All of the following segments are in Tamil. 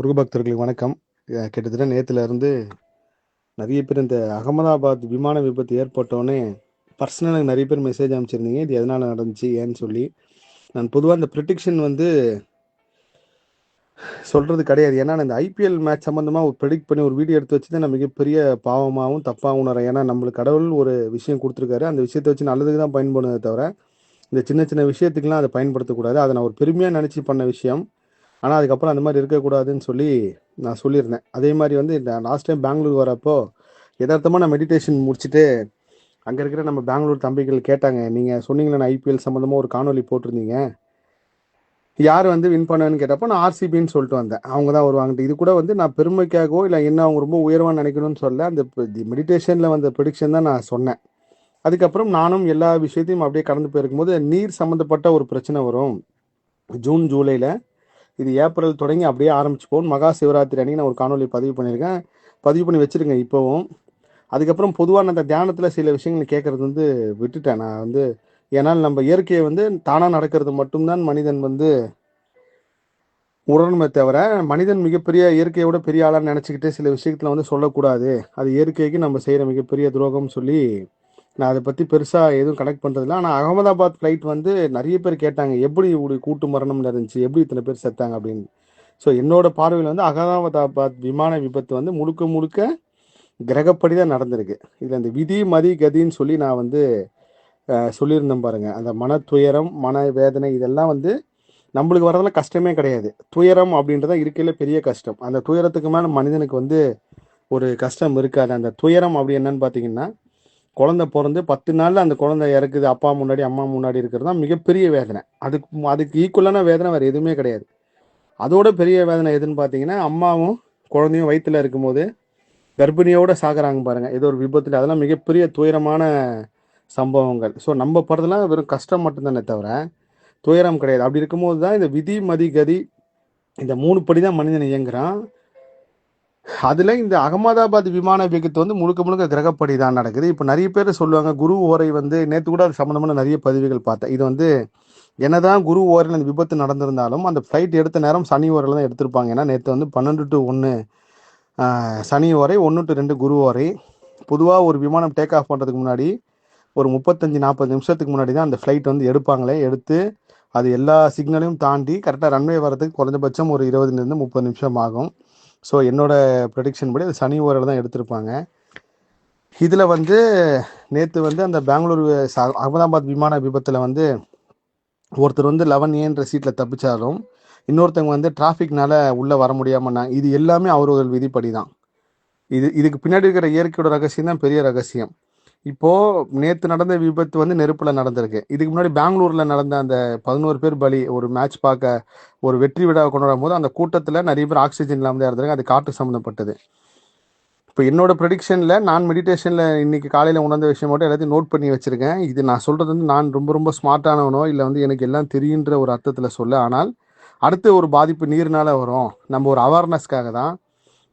முருகபக்தர்களுக்கு வணக்கம். கிட்டத்தட்ட நேற்றுலேருந்து நிறைய பேர் இந்த அகமதாபாத் விமான விபத்து ஏற்பட்டோன்னே பர்சனலாக நிறைய பேர் மெசேஜ் அனுப்பிச்சிருந்தீங்க. இது எதனால் நடந்துச்சு ஏன்னு சொல்லி. நான் பொதுவாக இந்த ப்ரிடிக்ஷன் வந்து சொல்கிறது கிடையாது. ஏன்னா இந்த ஐபிஎல் மேட்ச் சம்மந்தமாக ஒரு ப்ரெடிக்ட் பண்ணி ஒரு வீடியோ எடுத்து வச்சு தான் நான் மிகப்பெரிய பாவமாகவும் தப்பாகவும் உணரேன் ஏன்னா நம்மளுக்கு கடவுள் ஒரு விஷயம் கொடுத்துருக்காரு. அந்த விஷயத்தை வச்சு நல்லதுக்கு தான் பயன்படுறதே தவிர இந்த சின்ன சின்ன விஷயத்துக்கெல்லாம் அதை பயன்படுத்தக்கூடாது. அதை நான் ஒரு பெருமையாக நினச்சி பண்ண விஷயம். ஆனால் அதுக்கப்புறம் அந்த மாதிரி இருக்கக்கூடாதுன்னு சொல்லி நான் சொல்லியிருந்தேன். அதே மாதிரி வந்து நான் லாஸ்ட் டைம் பெங்களூர் வரப்போ யதார்த்தமாக நான் மெடிடேஷன் முடிச்சுட்டு அங்கே இருக்கிற நம்ம பெங்களூர் தம்பிகள் கேட்டாங்க நீங்கள் சொன்னீங்களே ஐபிஎல் சம்மந்தமாக ஒரு காணொலி போட்டிருந்தீங்க. யார் வந்து வின் பண்ணுவேன்னு கேட்டப்போ நான் ஆர்சிபின்னு சொல்லிட்டு வந்தேன். அவங்க தான் வருவாங்கட்டு இது கூட வந்து நான் பெருமைக்காகவோ இல்லை என்ன அவங்க ரொம்ப உயர்வாக நினைக்கணும்னு சொல்ல அந்த மெடிடேஷனில் வந்த ப்ரொடிக்ஷன் தான் நான் சொன்னேன். அதுக்கப்புறம் நானும் எல்லா விஷயத்தையும் அப்படியே கடந்து போயிருக்கும்போது நீர் சம்மந்தப்பட்ட ஒரு பிரச்சனை வரும். ஜூன் ஜூலையில் இது ஏப்ரல் தொடங்கி அப்படியே ஆரம்பிச்சுப்போம் மகா சிவராத்திரி அன்னைக்கு நான் ஒரு காணொலி பதிவு பண்ணியிருக்கேன். பதிவு பண்ணி வச்சுருங்க இப்போவும். அதுக்கப்புறம் பொதுவாக நான் அந்த தியானத்தில் சில விஷயங்கள் கேட்குறது வந்து விட்டுட்டேன். நான் வந்து ஏன்னால் நம்ம இயற்கையை வந்து தானாக நடக்கிறது மட்டும்தான் மனிதன் வந்து உணரணுமே தவிர மனிதன் மிகப்பெரிய இயற்கையோட பெரிய ஆளாக நினச்சிக்கிட்டு சில விஷயத்துல வந்து சொல்லக்கூடாது. அது இயற்கைக்கு நம்ம செய்கிற மிகப்பெரிய துரோகம்னு சொல்லி நான் அதை பற்றி பெருசாக எதுவும் கனெக்ட் பண்ணுறதில்ல ஆனால் அகமதாபாத் ஃப்ளைட் வந்து நிறைய பேர் கேட்டாங்க எப்படி இப்படி கூட்டு மரணம் நடந்துச்சு எப்படி இத்தனை பேர் செத்தாங்க? அப்படின்னு. ஸோ என்னோட பார்வையில் வந்து அகமதாபாத் விமான விபத்து வந்து முழுக்க முழுக்க கிரகப்படி தான் நடந்திருக்கு. இதில் இந்த விதி மதி கதின்னு சொல்லி நான் வந்து சொல்லியிருந்தேன் பாருங்கள் அந்த மன துயரம் மன வேதனை இதெல்லாம் வந்து நம்மளுக்கு வரதெல்லாம் கஷ்டமே கிடையாது. துயரம் அப்படின்றத இருக்கையில் பெரிய கஷ்டம். அந்த துயரத்துக்கு மேலே மனிதனுக்கு வந்து ஒரு கஷ்டம் இருக்காது. அந்த துயரம் அப்படி என்னன்னு பார்த்தீங்கன்னா குழந்தை பிறந்து பத்து நாளில் அந்த குழந்தை இறக்குது அப்பா முன்னாடி அம்மா முன்னாடி இருக்கிறது தான் மிகப்பெரிய வேதனை. அதுக்கு அதுக்கு ஈக்குவலான வேதனை வேறு எதுவுமே கிடையாது. அதோட பெரிய வேதனை எதுன்னு பார்த்தீங்கன்னா அம்மாவும் குழந்தையும் வயிற்றில் இருக்கும்போது கர்ப்பிணியோட சாகுறாங்க பாருங்கள் ஏதோ ஒரு விபத்தில். அதெல்லாம் மிகப்பெரிய துயரமான சம்பவங்கள். ஸோ நம்ம படுறதுலாம் வெறும் கஷ்டம் மட்டும்தானே தவிர துயரம் கிடையாது. அப்படி இருக்கும்போது தான் இந்த விதி மதி கதி இந்த மூணு படி தான் மனிதன் இயங்குறான். அதில் இந்த அகமதாபாத் விமான விபத்து வந்து முழுக்க முழுக்க கிரகப்படி தான் நடக்குது. இப்போ நிறைய பேர் சொல்லுவாங்க குரு ஓரை வந்து நேற்று கூட அது சம்மந்தமான நிறைய பதிவுகள் பார்த்தேன். இது வந்து என்னதான் குரு ஓரையில் அந்த விபத்து நடந்திருந்தாலும் அந்த ஃப்ளைட் எடுத்த நேரம் சனி ஓரில் தான் எடுத்திருப்பாங்க. ஏன்னா நேற்று வந்து பன்னெண்டு டு ஒன்று சனி ஓரை ஒன்று டு ரெண்டு குரு ஓரை. பொதுவாக ஒரு விமானம் டேக் ஆஃப் பண்ணுறதுக்கு முன்னாடி ஒரு முப்பத்தஞ்சு நாற்பது நிமிஷத்துக்கு முன்னாடி தான் அந்த ஃப்ளைட் வந்து எடுப்பாங்களே எடுத்து அது எல்லா சிக்னலையும் தாண்டி கரெக்டாக ரன்வே வரதுக்கு குறைஞ்சபட்சம் ஒரு இருபதுலேருந்து முப்பது நிமிஷம் ஆகும். ஸோ என்னோட ப்ரடிக்ஷன் படி அது சனி ஓரில் தான் எடுத்திருப்பாங்க. இதில் வந்து நேற்று வந்து அந்த பெங்களூர் அகமதாபாத் விமான விபத்தில் வந்து ஒருத்தர் வந்து லெவன் ஏன்ற சீட்டில் தப்பிச்சாலும் இன்னொருத்தவங்க வந்து டிராஃபிக்னால உள்ளே வர முடியாம இது எல்லாமே அவர்கள் விதிப்படி தான். இது இதுக்கு பின்னாடி இருக்கிற இயற்கையோட ரகசியம் தான் பெரிய ரகசியம். இப்போ நேத்து நடந்த விபத்து வந்து நெருப்புல நடந்திருக்கு. இதுக்கு முன்னாடி பெங்களூர்ல நடந்த அந்த பதினோரு பேர் பலி ஒரு மேட்ச் பார்க்க ஒரு வெற்றி விழாவை கொண்டாடும் போது அந்த கூட்டத்துல நிறைய பேர் ஆக்சிஜன் இல்லாமல் தான் இருந்திருக்கு அது காற்று சம்மந்தப்பட்டது இப்போ என்னோட ப்ரெடிக்ஷனில் நான் மெடிடேஷனில் இன்னைக்கு காலையில் உணர்ந்த விஷயம் மட்டும் எல்லாத்தையும் நோட் பண்ணி வச்சுருக்கேன். இது நான் சொல்கிறது வந்து நான் ரொம்ப ரொம்ப ஸ்மார்ட்டானவனோ இல்லை வந்து எனக்கு எல்லாம் தெரியுன்ற ஒரு அர்த்தத்தில் சொல்ல. ஆனால் அடுத்து ஒரு பாதிப்பு நீர்னால வரும். நம்ம ஒரு அவேர்னஸ்க்காக தான்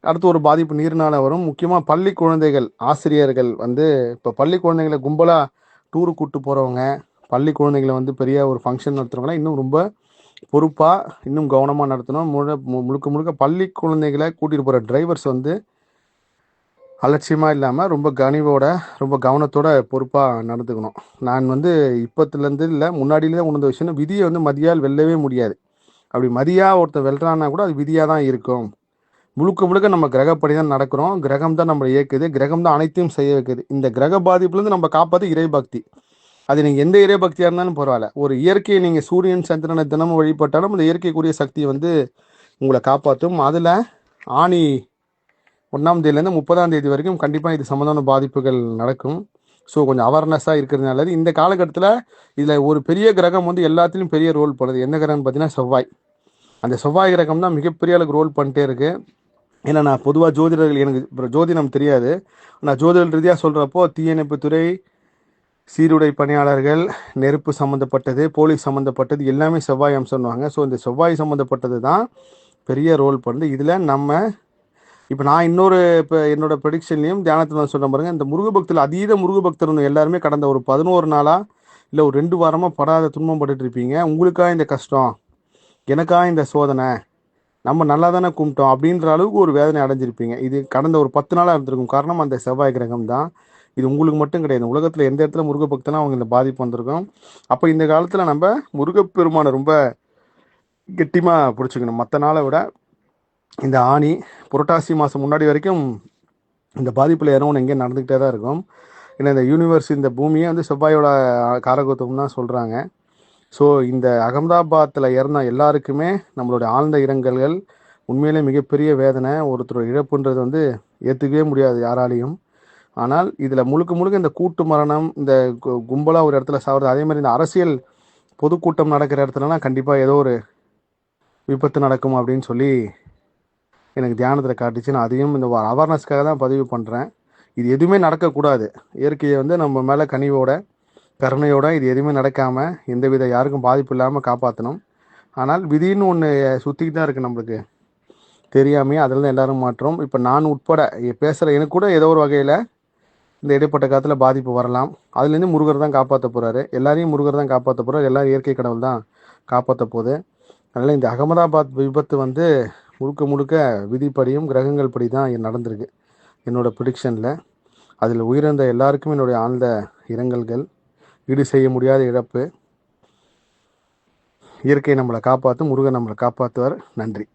அடுத்து ஒரு பாதிப்பு நீர்னால வரும். முக்கியமாக பள்ளி குழந்தைகள் ஆசிரியர்கள் வந்து இப்போ பள்ளி குழந்தைங்களை கும்பலாக டூரு கூப்பிட்டு போகிறவங்க பள்ளி குழந்தைகளை வந்து பெரிய ஒரு ஃபங்க்ஷன் நடத்துறவங்களாம் இன்னும் ரொம்ப பொறுப்பாக இன்னும் கவனமாக நடத்தணும். முழு மு- முழுக்க முழுக்க பள்ளி குழந்தைகளை கூட்டிகிட்டு போகிற டிரைவர்ஸ் வந்து அலட்சியமாக இல்லாமல் ரொம்ப கனிவோட ரொம்ப கவனத்தோட பொறுப்பாக நடந்துக்கணும். நான் வந்து இப்போத்துலேருந்து இல்லை முன்னாடியிலே உணர்ந்த விஷயம் விதியை வந்து மதியால் வெல்லவே முடியாது. அப்படி மதியாக ஒருத்தர் வெல்றான்னா கூட அது விதியாக தான் இருக்கும். முழுக்க முழுக்க நம்ம கிரகப்படி தான் நடக்கிறோம். கிரகம் தான் நம்மளை இயக்குது. கிரகம் தான் அனைத்தையும் செய்ய வைக்குது. இந்த கிரக பாதிப்புலேருந்து நம்ம காப்பாற்று இறைபக்தி அது நீங்கள் எந்த இறைபக்தியாக இருந்தாலும் பரவாயில்ல. ஒரு இயற்கையை நீங்கள் சூரியன் சந்திரனை தினமும் வழிபட்டாலும் அந்த இயற்கைக்குரிய சக்தி வந்து உங்களை காப்பாற்றும். அதில் ஆணி ஒன்றாம் தேதியிலேருந்து முப்பதாம் தேதி வரைக்கும் கண்டிப்பாக இது சம்மந்தமான பாதிப்புகள் நடக்கும். ஸோ கொஞ்சம் அவேர்னஸாக இருக்கிறதுனால இந்த காலகட்டத்தில் இதில் ஒரு பெரிய கிரகம் வந்து எல்லாத்துலேயும் பெரிய ரோல் பண்ணுது எந்த கிரகம்னு பார்த்தீங்கன்னா செவ்வாய். அந்த செவ்வாய் கிரகம் தான் மிகப்பெரிய அளவுக்கு ரோல் பண்ணிட்டே இருக்குது ஏன்னா நான் பொதுவாக ஜோதிடர்கள் எனக்கு ஜோதிடம் தெரியாது. நான் ஜோதிடர் ரீதியாக சொல்கிறப்போ தீயணைப்புத்துறை சீருடை பணியாளர்கள் நெருப்பு சம்மந்தப்பட்டது போலீஸ் சம்மந்தப்பட்டது எல்லாமே செவ்வாய் அம்சம்னுவாங்க ஸோ இந்த செவ்வாய் சம்மந்தப்பட்டது தான் பெரிய ரோல் பண்ணுது. இதில் நம்ம இப்போ நான் இன்னொரு இப்போ என்னோட ப்ரெடிக்ஷன்லையும் தியானத்தில் நான் சொன்ன பாருங்க. இந்த முருகபக்தர்கள் அதீத முருகபக்தர் எல்லாருமே கடந்த ஒரு பதினோரு நாளாக இல்லை ஒரு ரெண்டு வாரமாக படாத துன்பம் பட்டுட்டு இருப்பீங்க. இந்த கஷ்டம்? எனக்காக இந்த சோதனை? நம்ம நல்லா தானே கும்பிட்டோம் அப்படின்ற அளவுக்கு ஒரு வேதனை அடைஞ்சிருப்பீங்க. இது கடந்த ஒரு பத்து நாளாக இருந்திருக்கும் காரணம் அந்த செவ்வாய் கிரகம் தான். இது உங்களுக்கு மட்டும் கிடையாது. உலகத்தில் எந்த இடத்துல முருக பக்தனா அவங்க இந்த பாதிப்பு வந்திருக்கும். அப்போ இந்த காலத்தில் நம்ம முருகப்பெருமானை ரொம்ப கெட்டிமாக பிடிச்சிக்கணும். மற்ற நாளை விட இந்த ஆணி புரட்டாசி மாதம் முன்னாடி வரைக்கும் இந்த பாதிப்பில் இறங்கணும் எங்கேயும் நடந்துக்கிட்டே தான் இருக்கும். ஏன்னா இந்த யூனிவர்ஸ் இந்த பூமியே வந்து செவ்வாயோட காரகத்துவம் தான் சொல்கிறாங்க ஸோ இந்த அகமதாபாத்தில் இறந்த எல்லாருக்குமே நம்மளுடைய ஆழ்ந்த இரங்கல்கள் உண்மையிலே மிகப்பெரிய வேதனை ஒருத்தர் இழப்புன்றது வந்து ஏற்றுக்கவே முடியாது யாராலையும். ஆனால் இதில் முழுக்க முழுக்க இந்த கூட்டு மரணம் இந்த கும்பலாக ஒரு இடத்துல சாவது அதே மாதிரி இந்த அரசியல் பொதுக்கூட்டம் நடக்கிற இடத்துலலாம் கண்டிப்பாக ஏதோ ஒரு விபத்து நடக்கும் அப்படின்னு சொல்லி எனக்கு தியானத்தில் காட்டுச்சு. நான் அதையும் இந்த அவேர்னஸ்க்காக தான் பதிவு பண்ணுறேன் இது எதுவுமே நடக்கக்கூடாது. இயற்கையை வந்து நம்ம மேலே கனிவோட கருணையோட இது எதுவுமே நடக்காமல் எந்தவித யாருக்கும் பாதிப்பு இல்லாமல் காப்பாற்றணும் ஆனால் விதின்னு ஒன்று சுற்றிக்கிட்டு தான் இருக்குது நம்மளுக்கு. தெரியாமையே அதில் தான் எல்லாரும் மாற்றோம். இப்போ நான் உட்பட பேசுகிற எனக்கு கூட ஏதோ ஒரு வகையில் இந்த இடைப்பட்ட காலத்தில் பாதிப்பு வரலாம். அதுலேருந்து முருகர் தான் காப்பாற்ற போகிறாரு எல்லாரையும் முருகர் தான் காப்பாற்ற போகிறார் எல்லாரும் இயற்கை கடவுள் தான் காப்பாற்ற போகுது. அதனால் இந்த அகமதாபாத் விபத்து வந்து முழுக்க முழுக்க விதிப்படியும் கிரகங்கள் படி தான் நடந்திருக்கு. என்னோடய ப்ரிடிக்ஷனில் அதில் உயிரிழந்த எல்லாருக்கும் என்னுடைய ஆழ்ந்த இரங்கல்கள். ஈடு செய்ய முடியாத இழப்பு. இயற்கை நம்மளை காப்பாற்றும் முருகன் நம்மளை காப்பாற்றுவார் நன்றி.